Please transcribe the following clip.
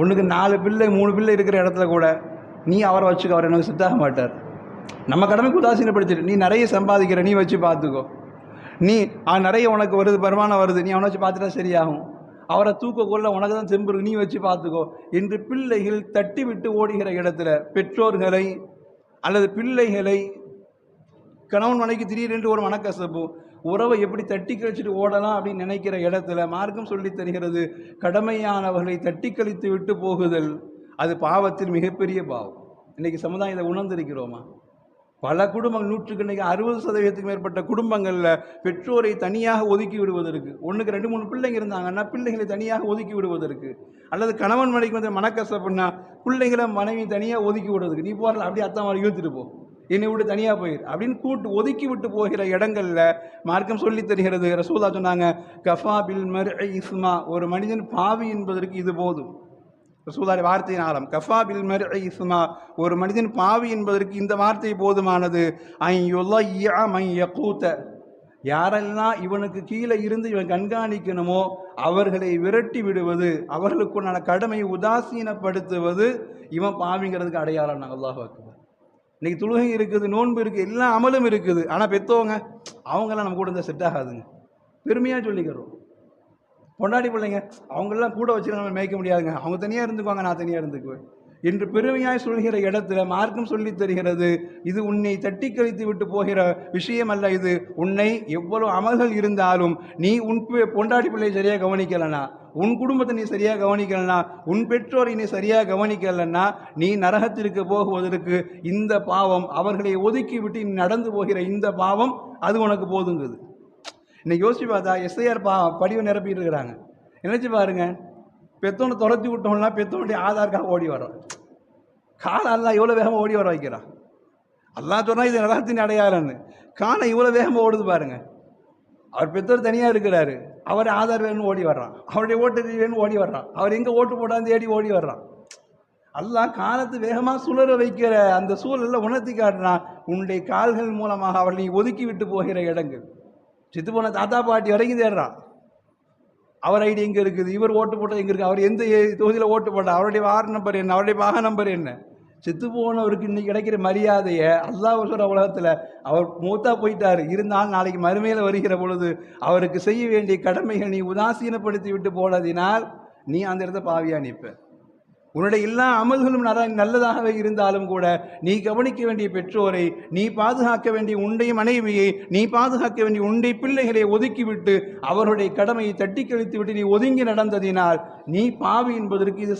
ஒன்றுக்கு நாலு பிள்ளை மூணு பிள்ளை இருக்கிற இடத்துல கூட நீ அவரை வச்சுக்க அவர் எனக்கு சித்தாக மாட்டார். நம்ம கடமைக்கு உதாசீனப்படுத்திட்டு நீ நிறைய சம்பாதிக்கிற நீ வச்சு பார்த்துக்கோ. நீ நிறைய உனக்கு வருது வருமானம் வருது நீ அவனை வச்சு பார்த்துட்டா சரியாகும். அவரை தூக்கக்குள்ள உனக்கு தான் செம்பு நீ வச்சு பார்த்துக்கோ. என்று பிள்ளைகள் தட்டி விட்டு ஓடுகிற இடத்துல பெற்றோர்களை அல்லது பிள்ளைகளை கணவன் மனைக்கு திடீரென்று ஒரு மனக்கசப்பு உறவை எப்படி தட்டி கழிச்சிட்டு ஓடலாம் அப்படின்னு நினைக்கிற இடத்துல மார்க்கம் சொல்லித் தருகிறது கடமையானவர்களை தட்டி கழித்து விட்டு போகுதல் அது பாவத்தில் மிகப்பெரிய பாவம். இன்னைக்கு சமுதாயம் இதை உணர்ந்திருக்கிறோமா? பல குடும்பங்கள் நூற்றுக்கு இன்னைக்கு அறுபது சதவீதத்துக்கு மேற்பட்ட குடும்பங்களில் பெற்றோரை தனியாக ஒதுக்கி விடுவதற்கு ஒன்றுக்கு ரெண்டு மூணு பிள்ளைங்க இருந்தாங்கன்னா பிள்ளைகளை தனியாக ஒதுக்கி விடுவதற்கு அல்லது கணவன் மனைக்கு வந்து மனக்கசப்புன்னா பிள்ளைகளை மனைவி தனியாக ஒதுக்கி விடுவதற்கு நீ போகிறல அப்படியே அத்தா இழுத்துட்டு போ. என்னை விட்டு தனியாக போயிரு. அப்படின்னு கூட்டு ஒதுக்கி விட்டு போகிற இடங்களில் மார்க்கம் சொல்லி தருகிறது. ரசூலா சொன்னாங்க கஃபா பில் மர் இஸ்மா. ஒரு மனிதன் பாவி என்பதற்கு இது போதும். ரசூலாரி வார்த்தையின் ஆழம் கஃபா பில் மர் இஸ்மா. ஒரு மனிதன் பாவி என்பதற்கு இந்த வார்த்தை போதுமானது. ஐ யுலையா மை யகூத்த யாரெல்லாம் இவனுக்கு கீழே இருந்து இவன் கண்காணிக்கணுமோ அவர்களை விரட்டி விடுவது அவர்களுக்குண்டான கடமையை உதாசீனப்படுத்துவது இவன் பாவிங்கிறதுக்கு அடையாளம் நான் அல்லாஹ் இன்றைக்கி இன்னைக்கு தொழுகை இருக்குது நோன்பு இருக்குது எல்லா அமலும் இருக்குது. ஆனால் பெற்றவங்க அவங்கெல்லாம் நம்ம கூட இருந்தால் செட் ஆகாதுங்க. பெருமையாக சொல்லிக்கிறோம். பொண்டாடி பிள்ளைங்க அவங்கெல்லாம் கூட வச்சு நம்ம மேய்க்க முடியாதுங்க. அவங்க தனியாக இருந்துக்குவாங்க நான் தனியாக இருந்துக்குவேன். என்று பெருமையாய் சொல்கிற இடத்துல மார்க்கம் சொல்லி தருகிறது. இது உன்னை தட்டி கழித்து விட்டு போகிற விஷயம் அல்ல இது. உன்னை எவ்வளவு அமல்கள் இருந்தாலும் நீ உன் பி- பொண்டாட்டி பிள்ளையை சரியாக கவனிக்கலனா? உன் குடும்பத்தை நீ சரியாக கவனிக்கலனா? உன் பெற்றோரை நீ சரியாக கவனிக்கலன்னா நீ நரகத்திற்கு போகுவதற்கு இந்த பாவம் அவர்களை ஒதுக்கி விட்டு நீ நடந்து போகிற இந்த பாவம் அது உனக்கு போதுங்குது. இன்னைக்கு யோசிச்சு பார்த்தா எஸ்ஐஆர் பா படிவை நிரப்பிட்டு இருக்கிறாங்க நினைச்சு பாருங்க? பெத்தவனை துரத்தி விட்டோம்னா பெத்தவனுடைய ஆதார் கார்டு ஓடி வரோம் காலை எல்லாம் இவ்வளோ வேகமாக ஓடி வர வைக்கிறான் அல்லா சொன்னால் இது நரகத்தின் அடையாளம்னு. காணை இவ்வளோ வேகமாக ஓடுது பாருங்க. அவர் பெற்றோர் தனியாக இருக்கிறாரு. அவர் ஆதார் வேணும்னு ஓடி வர்றான். அவருடைய ஓட்டு வேணும்னு ஓடி வர்றான். அவர் எங்கே ஓட்டு போட்டான்னு தேடி ஓடி வர்றான். அல்லாஹ் காலத்து வேகமாக சுழற வைக்கிற அந்த சூழலில் உணர்த்தி காட்டினா உன்னுடைய கால்கள் மூலமாக அவர்களை ஒதுக்கி விட்டு போகிற இடங்கள். சித்து போன தாத்தா பாட்டி வரைக்கும் தேடுறான். அவர் ஐடி எங்கே இருக்குது? இவர் ஓட்டு போட்டது எங்கே இருக்குது அவர் எந்த தொகுதியில் ஓட்டு போட்டார்? அவருடைய வார்டு நம்பர் என்ன? அவருடைய வாக நம்பர் என்ன? செத்து போனவருக்கு இன்னைக்கு கிடைக்கிற மரியாதையை அல்லாஹ் சொல்கிற உலகத்தில் அவர் மூத்தா போயிட்டார். இருந்தாலும் நாளைக்கு மறுமையில் வருகிற பொழுது அவருக்கு செய்ய வேண்டிய கடமைகள் நீ உதாசீனப்படுத்தி விட்டு போனதினால் நீ அந்த இடத்த பாவியா நிற்ப உன்னுடைய எல்லா அமல்களும் நல்லதாகவே இருந்தாலும் கூட நீ கவனிக்க வேண்டிய பெற்றோரை நீ பாதுகாக்க வேண்டிய உன்னுடைய மனைவியை நீ பாதுகாக்க வேண்டிய உன்னுடைய பிள்ளைகளை ஒதுக்கிவிட்டு அவருடைய கடமையை தட்டி கழித்து விட்டு நீ ஒதுங்கி நடந்ததினால் நீ பாவி என்பதற்கு இது